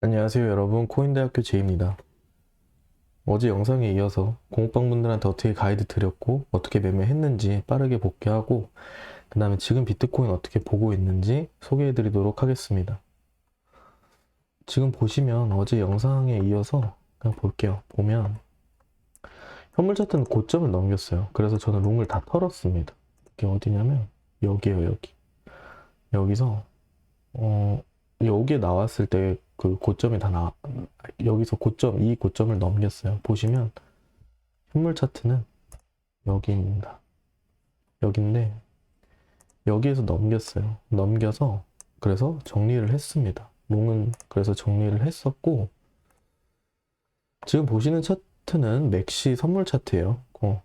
안녕하세요 여러분. 코인대학교 제이입니다. 어제 영상에 이어서 공업방분들한테 어떻게 가이드 드렸고 어떻게 매매했는지 빠르게 복귀하고 그 다음에 지금 비트코인 어떻게 보고 있는지 소개해 드리도록 하겠습니다. 지금 보시면 어제 영상에 이어서 그냥 볼게요. 보면 현물 차트는 고점을 넘겼어요. 그래서 저는 롱을 다 털었습니다. 이게 어디냐면 여기에요 여기. 여기서 어 여기에 나왔을 때 그 고점이 다 나, 여기서 고점, 이 고점을 넘겼어요. 보시면 현물 차트는 여기입니다. 여기인데 여기에서 넘겼어요. 넘겨서 그래서 정리를 했습니다. 롱은 그래서 정리를 했었고 지금 보시는 차트는 맥시 선물 차트예요. 어.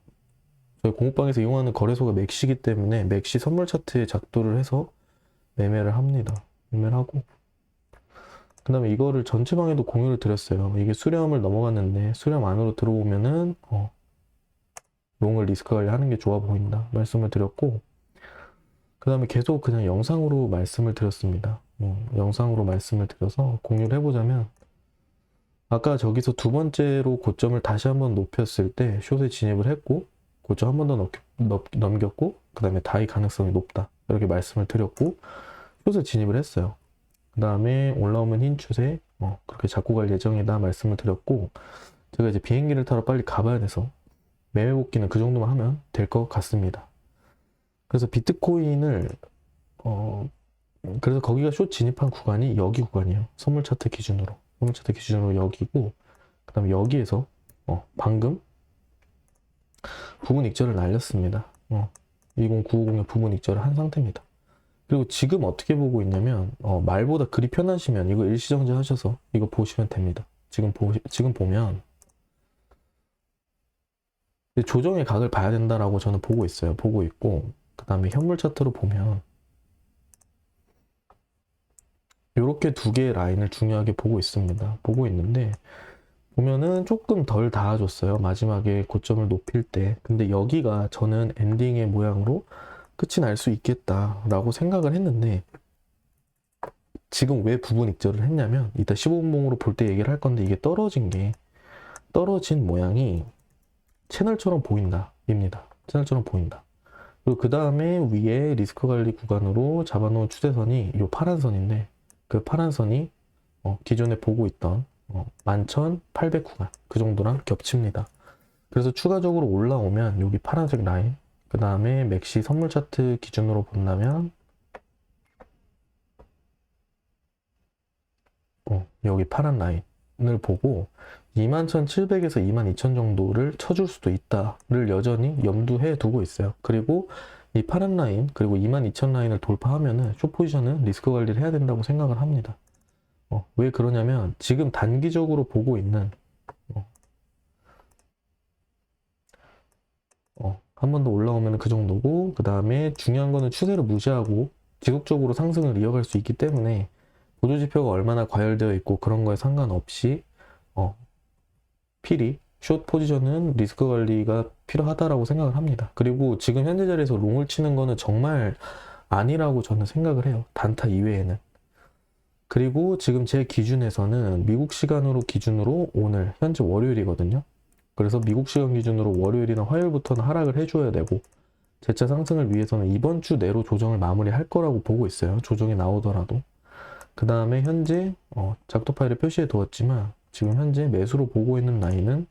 저희 공업방에서 이용하는 거래소가 맥시기 때문에 맥시 선물 차트에 작도를 해서 매매를 합니다. 매매를 하고 그 다음에 이거를 전체 방에도 공유를 드렸어요. 이게 수렴을 넘어갔는데 수렴 안으로 들어오면은 어, 롱을 리스크 관리하는 게 좋아 보인다 말씀을 드렸고 그 다음에 계속 그냥 영상으로 말씀을 드렸습니다. 어, 영상으로 말씀을 드려서 공유를 해보자면 아까 저기서 두 번째로 고점을 다시 한번 높였을 때 숏에 진입을 했고 고점 한 번 더 넘겼고 그 다음에 다이 가능성이 높다 이렇게 말씀을 드렸고 숏에 진입을 했어요. 그 다음에 올라오면 흰 추세 어, 그렇게 잡고 갈 예정이다 말씀을 드렸고 제가 이제 비행기를 타러 빨리 가봐야 돼서 매매 복귀는 그 정도만 하면 될 것 같습니다. 그래서 비트코인을 어 그래서 거기가 숏 진입한 구간이 여기 구간이에요. 선물 차트 기준으로 선물 차트 기준으로 여기고 그 다음에 여기에서 어 방금 부분 익절을 날렸습니다. 어 20950의 부분 익절을 한 상태입니다. 그리고 지금 어떻게 보고 있냐면 어, 말보다 글이 편하시면 이거 일시정지 하셔서 이거 보시면 됩니다. 지금 보 지금 보면 조정의 각을 봐야 된다라고 저는 보고 있어요. 보고 있고 그 다음에 현물 차트로 보면 이렇게 두 개의 라인을 중요하게 보고 있습니다. 보고 있는데 보면은 조금 덜 닿아줬어요. 마지막에 고점을 높일 때. 근데 여기가 저는 엔딩의 모양으로 끝이 날 수 있겠다라고 생각을 했는데 지금 왜 부분 익절을 했냐면 이따 15분봉으로 볼 때 얘기를 할 건데 이게 떨어진 게 떨어진 모양이 채널처럼 보인다 입니다. 채널처럼 보인다. 그리고 그 다음에 위에 리스크 관리 구간으로 잡아놓은 추세선이 이 파란 선인데 그 파란 선이 어, 기존에 보고 있던 어, 11,800 구간 그 정도랑 겹칩니다. 그래서 추가적으로 올라오면 여기 파란색 라인 그 다음에 맥시 선물 차트 기준으로 본다면 어, 여기 파란 라인을 보고 21,700에서 22,000 정도를 쳐줄 수도 있다를 여전히 염두해 두고 있어요. 그리고 이 파란 라인 그리고 22,000 라인을 돌파하면은 숏 포지션은 리스크 관리를 해야 된다고 생각을 합니다. 어, 왜 그러냐면 지금 단기적으로 보고 있는 어, 어, 한 번 더 올라오면 그 정도고 그 다음에 중요한 거는 추세를 무시하고 지속적으로 상승을 이어갈 수 있기 때문에 보조지표가 얼마나 과열되어 있고 그런 거에 상관없이 어, 필히 숏 포지션은 리스크 관리가 필요하다라고 생각을 합니다. 그리고 지금 현재 자리에서 롱을 치는 거는 정말 아니라고 저는 생각을 해요. 단타 이외에는. 그리고 지금 제 기준에서는 미국 시간으로 기준으로 오늘 현재 월요일이거든요. 그래서 미국 시간 기준으로 월요일이나 화요일부터는 하락을 해줘야 되고 재차 상승을 위해서는 이번 주 내로 조정을 마무리할 거라고 보고 있어요. 조정이 나오더라도. 그 다음에 현재 어, 작도 파일에 표시해 두었지만 지금 현재 매수로 보고 있는 라인은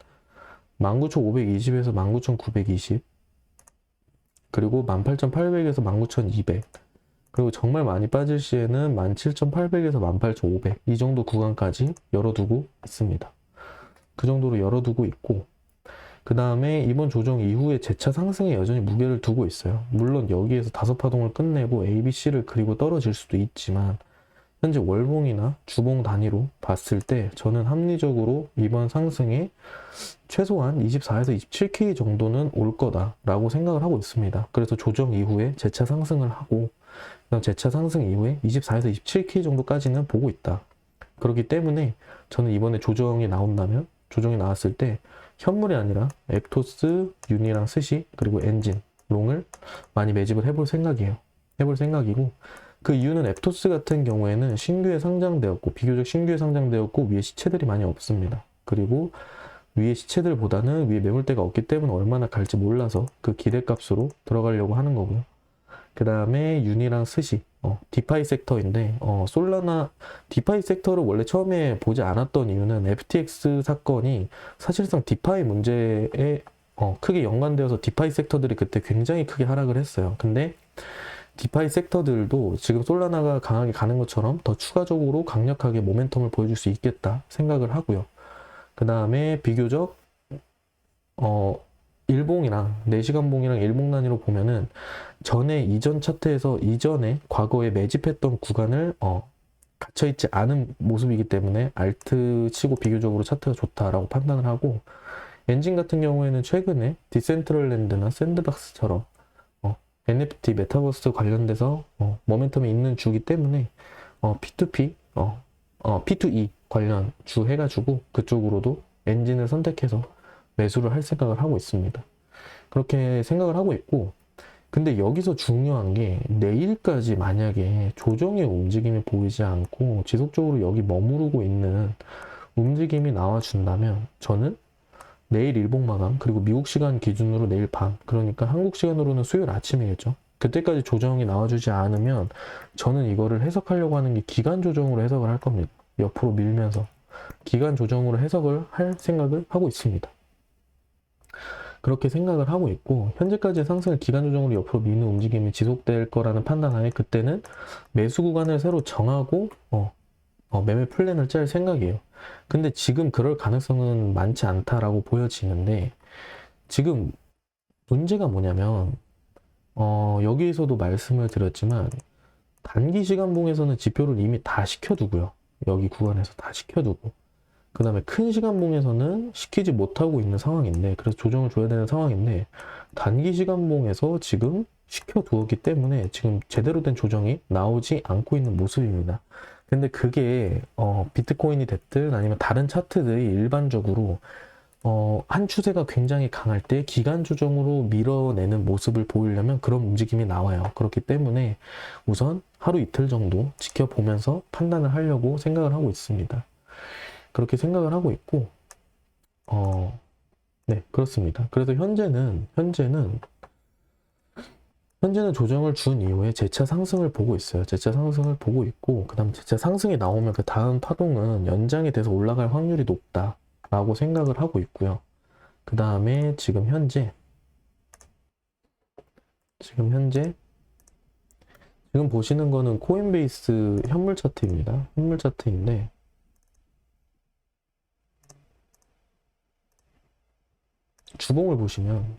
19,520에서 19,920 그리고 18,800에서 19,200 그리고 정말 많이 빠질 시에는 17,800에서 18,500 이 정도 구간까지 열어두고 있습니다. 그 정도로 열어두고 있고 그 다음에 이번 조정 이후에 재차 상승에 여전히 무게를 두고 있어요. 물론 여기에서 다섯 파동을 끝내고 ABC를 그리고 떨어질 수도 있지만 현재 월봉이나 주봉 단위로 봤을 때 저는 합리적으로 이번 상승에 최소한 24에서 27K 정도는 올 거다라고 생각을 하고 있습니다. 그래서 조정 이후에 재차 상승을 하고 그다음 재차 상승 이후에 24에서 27K 정도까지는 보고 있다. 그렇기 때문에 저는 이번에 조정이 나온다면 조정이 나왔을 때 현물이 아니라 앱토스, 유니랑 스시 그리고 엔진, 롱을 많이 매집을 해볼 생각이에요. 해볼 생각이고 그 이유는 앱토스 같은 경우에는 신규에 상장되었고 비교적 신규에 상장되었고 위에 시체들이 많이 없습니다. 그리고 위에 시체들보다는 위에 매물대가 없기 때문에 얼마나 갈지 몰라서 그 기대값으로 들어가려고 하는 거고요. 그 다음에 윤이랑 스시, 어, 디파이 섹터인데, 어, 솔라나, 디파이 섹터를 원래 처음에 보지 않았던 이유는 FTX 사건이 사실상 디파이 문제에 어, 크게 연관되어서 디파이 섹터들이 그때 굉장히 크게 하락을 했어요. 근데 디파이 섹터들도 지금 솔라나가 강하게 가는 것처럼 더 추가적으로 강력하게 모멘텀을 보여줄 수 있겠다 생각을 하고요. 그 다음에 비교적 어 일봉이랑 4시간 봉이랑 일봉 단위로 보면은 전에 이전 차트에서 이전에 과거에 매집했던 구간을 어 갇혀 있지 않은 모습이기 때문에 알트 치고 비교적으로 차트가 좋다라고 판단을 하고 엔진 같은 경우에는 최근에 디센트럴랜드나 샌드박스처럼 어, NFT 메타버스 관련돼서 어, 모멘텀이 있는 주기 때문에 어, P2P, 어, 어, P2E 관련 주 해가지고 그쪽으로도 엔진을 선택해서 매수를 할 생각을 하고 있습니다. 그렇게 생각을 하고 있고, 근데 여기서 중요한 게 내일까지 만약에 조정의 움직임이 보이지 않고 지속적으로 여기 머무르고 있는 움직임이 나와준다면 저는 내일 일본 마감 그리고 미국 시간 기준으로 내일 밤 그러니까 한국 시간으로는 수요일 아침이겠죠. 그때까지 조정이 나와주지 않으면 저는 이거를 해석하려고 하는 게 기간 조정으로 해석을 할 겁니다. 옆으로 밀면서 기간 조정으로 해석을 할 생각을 하고 있습니다. 그렇게 생각을 하고 있고 현재까지의 상승을 기간 조정으로 옆으로 미는 움직임이 지속될 거라는 판단하에 그때는 매수 구간을 새로 정하고 어, 어, 매매 플랜을 짤 생각이에요. 근데 지금 그럴 가능성은 많지 않다라고 보여지는데 지금 문제가 뭐냐면 어, 여기에서도 말씀을 드렸지만 단기 시간봉에서는 지표를 이미 다 시켜두고요. 여기 구간에서 다 시켜두고 그 다음에 큰 시간봉에서는 시키지 못하고 있는 상황인데 그래서 조정을 줘야 되는 상황인데 단기 시간봉에서 지금 시켜두었기 때문에 지금 제대로 된 조정이 나오지 않고 있는 모습입니다. 근데 그게 어, 비트코인이 됐든 아니면 다른 차트들이 일반적으로 어, 한 추세가 굉장히 강할 때 기간 조정으로 밀어내는 모습을 보이려면 그런 움직임이 나와요. 그렇기 때문에 우선 하루 이틀 정도 지켜보면서 판단을 하려고 생각을 하고 있습니다. 그렇게 생각을 하고 있고, 어, 네, 그렇습니다. 그래서 현재는, 현재는, 현재는 조정을 준 이후에 재차 상승을 보고 있어요. 재차 상승을 보고 있고, 그 다음 재차 상승이 나오면 그 다음 파동은 연장이 돼서 올라갈 확률이 높다라고 생각을 하고 있고요. 그 다음에 지금 현재, 지금 현재, 지금 보시는 거는 코인베이스 현물 차트입니다. 현물 차트인데, 주봉을 보시면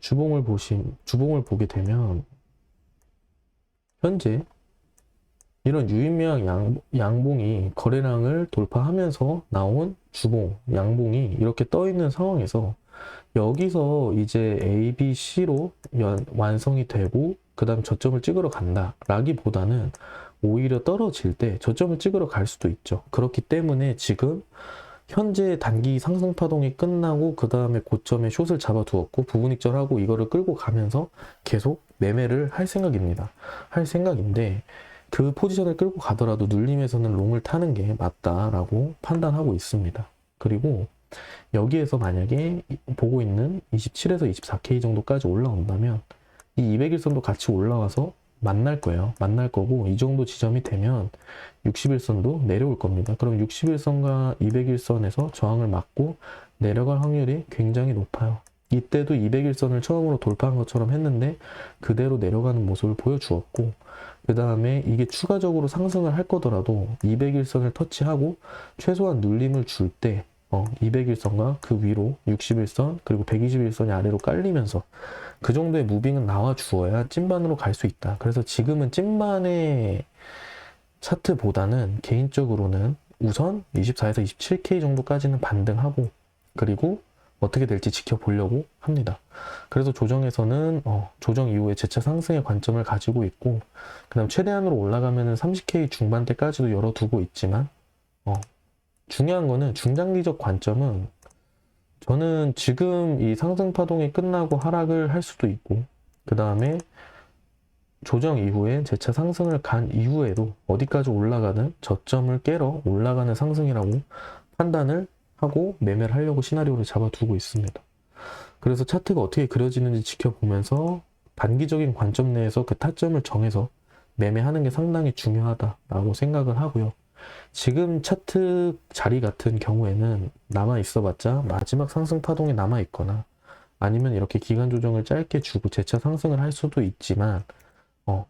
주봉을 보신 주봉을 보게 되면 현재 이런 유인명 양, 양봉이 거래량을 돌파하면서 나온 주봉 양봉이 이렇게 떠 있는 상황에서 여기서 이제 A, B, C로 연, 완성이 되고 그 다음 저점을 찍으러 간다 라기보다는 오히려 떨어질 때 저점을 찍으러 갈 수도 있죠. 그렇기 때문에 지금 현재 단기 상승 파동이 끝나고 그 다음에 고점에 숏을 잡아두었고 부분익절하고 이거를 끌고 가면서 계속 매매를 할 생각입니다. 할 생각인데 그 포지션을 끌고 가더라도 눌림에서는 롱을 타는 게 맞다라고 판단하고 있습니다. 그리고 여기에서 만약에 보고 있는 27에서 24K 정도까지 올라온다면 이 200일선도 같이 올라와서 만날 거예요. 만날 거고 이 정도 지점이 되면 60일선도 내려올 겁니다. 그럼 60일선과 200일선에서 저항을 맞고 내려갈 확률이 굉장히 높아요. 이때도 200일선을 처음으로 돌파한 것처럼 했는데 그대로 내려가는 모습을 보여주었고 그 다음에 이게 추가적으로 상승을 할 거더라도 200일선을 터치하고 최소한 눌림을 줄 때 어, 200일선과 그 위로 60일선 그리고 120일선이 아래로 깔리면서 그 정도의 무빙은 나와 주어야 찐반으로 갈 수 있다. 그래서 지금은 찐반의 차트보다는 개인적으로는 우선 24에서 27K 정도까지는 반등하고 그리고 어떻게 될지 지켜보려고 합니다. 그래서 조정에서는 어, 조정 이후에 재차 상승의 관점을 가지고 있고 그 다음 최대한으로 올라가면은 30K 중반대까지도 열어두고 있지만 어, 중요한 거는 중장기적 관점은 저는 지금 이 상승 파동이 끝나고 하락을 할 수도 있고, 그 다음에 조정 이후에 재차 상승을 간 이후에도 어디까지 올라가는 저점을 깨러 올라가는 상승이라고 판단을 하고 매매를 하려고 시나리오를 잡아두고 있습니다. 그래서 차트가 어떻게 그려지는지 지켜보면서 단기적인 관점 내에서 그 타점을 정해서 매매하는 게 상당히 중요하다라고 생각을 하고요. 지금 차트 자리 같은 경우에는 남아 있어봤자 마지막 상승 파동이 남아 있거나 아니면 이렇게 기간 조정을 짧게 주고 재차 상승을 할 수도 있지만 어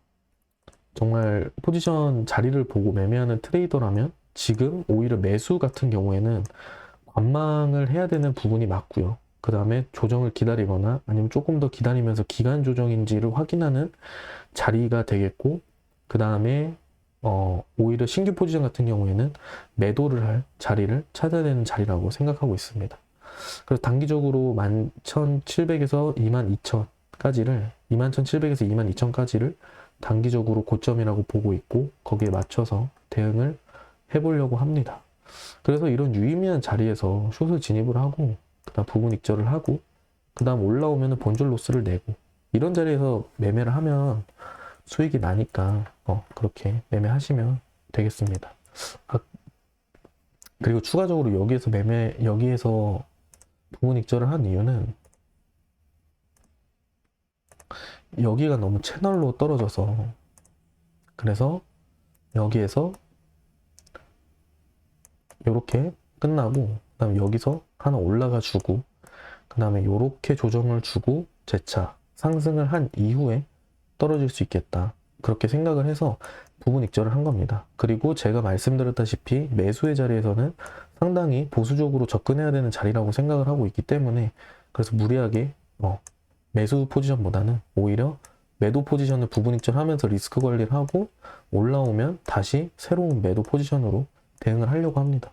정말 포지션 자리를 보고 매매하는 트레이더라면 지금 오히려 매수 같은 경우에는 관망을 해야 되는 부분이 맞고요. 그 다음에 조정을 기다리거나 아니면 조금 더 기다리면서 기간 조정인지를 확인하는 자리가 되겠고 그 다음에 어, 오히려 신규 포지션 같은 경우에는 매도를 할 자리를 찾아야 되는 자리라고 생각하고 있습니다. 그래서 단기적으로 11,700에서 22,000까지를 21,700에서 22,000까지를 단기적으로 고점이라고 보고 있고 거기에 맞춰서 대응을 해보려고 합니다. 그래서 이런 유의미한 자리에서 숏을 진입을 하고 그다음 부분 익절을 하고 그다음 올라오면 본절 로스를 내고 이런 자리에서 매매를 하면 수익이 나니까 어, 그렇게 매매하시면 되겠습니다. 아, 그리고 추가적으로 여기에서 매매 여기에서 부분 익절을 한 이유는 여기가 너무 채널로 떨어져서 그래서 여기에서 이렇게 끝나고 그다음에 여기서 하나 올라가 주고 그 다음에 이렇게 조정을 주고 재차 상승을 한 이후에 떨어질 수 있겠다 그렇게 생각을 해서 부분 익절을 한 겁니다 그리고 제가 말씀드렸다시피 매수의 자리에서는 상당히 보수적으로 접근해야 되는 자리라고 생각을 하고 있기 때문에 그래서 무리하게 어, 매수 포지션보다는 오히려 매도 포지션을 부분 익절하면서 리스크 관리를 하고 올라오면 다시 새로운 매도 포지션으로 대응을 하려고 합니다.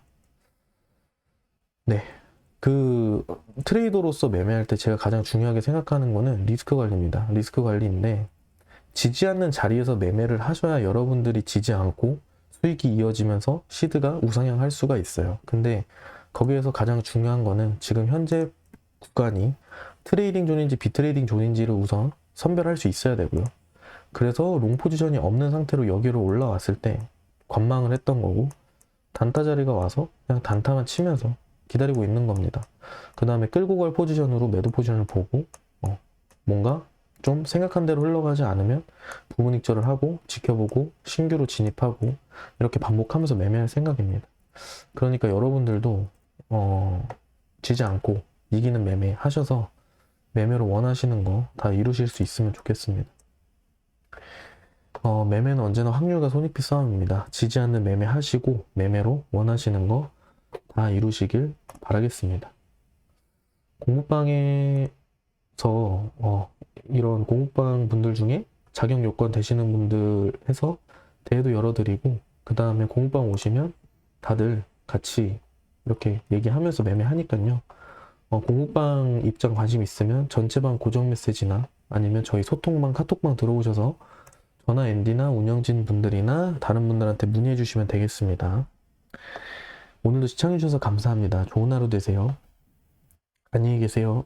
네. 그 트레이더로서 매매할 때 제가 가장 중요하게 생각하는 거는 리스크 관리입니다. 리스크 관리인데 지지 않는 자리에서 매매를 하셔야 여러분들이 지지 않고 수익이 이어지면서 시드가 우상향할 수가 있어요. 근데 거기에서 가장 중요한 거는 지금 현재 구간이 트레이딩 존인지 비트레이딩 존인지를 우선 선별할 수 있어야 되고요. 그래서 롱 포지션이 없는 상태로 여기로 올라왔을 때 관망을 했던 거고 단타 자리가 와서 그냥 단타만 치면서 기다리고 있는 겁니다. 그 다음에 끌고 갈 포지션으로 매도 포지션을 보고 어, 뭔가 좀 생각한 대로 흘러가지 않으면 부분 익절을 하고 지켜보고 신규로 진입하고 이렇게 반복하면서 매매할 생각입니다. 그러니까 여러분들도 어, 지지 않고 이기는 매매 하셔서 매매로 원하시는 거 다 이루실 수 있으면 좋겠습니다. 어, 매매는 언제나 확률과 손익비 싸움입니다. 지지 않는 매매 하시고 매매로 원하시는 거 다 이루시길 바라겠습니다. 공부방에서 어, 이런 공부방 분들 중에 자격 요건 되시는 분들 해서 대회도 열어드리고 그 다음에 공부방 오시면 다들 같이 이렇게 얘기하면서 매매하니까요. 어, 공부방 입장 관심 있으면 전체방 고정 메시지나 아니면 저희 소통방 카톡방 들어오셔서 전화 앤디나 운영진 분들이나 다른 분들한테 문의해 주시면 되겠습니다. 오늘도 시청해 주셔서 감사합니다. 좋은 하루 되세요. 안녕히 계세요.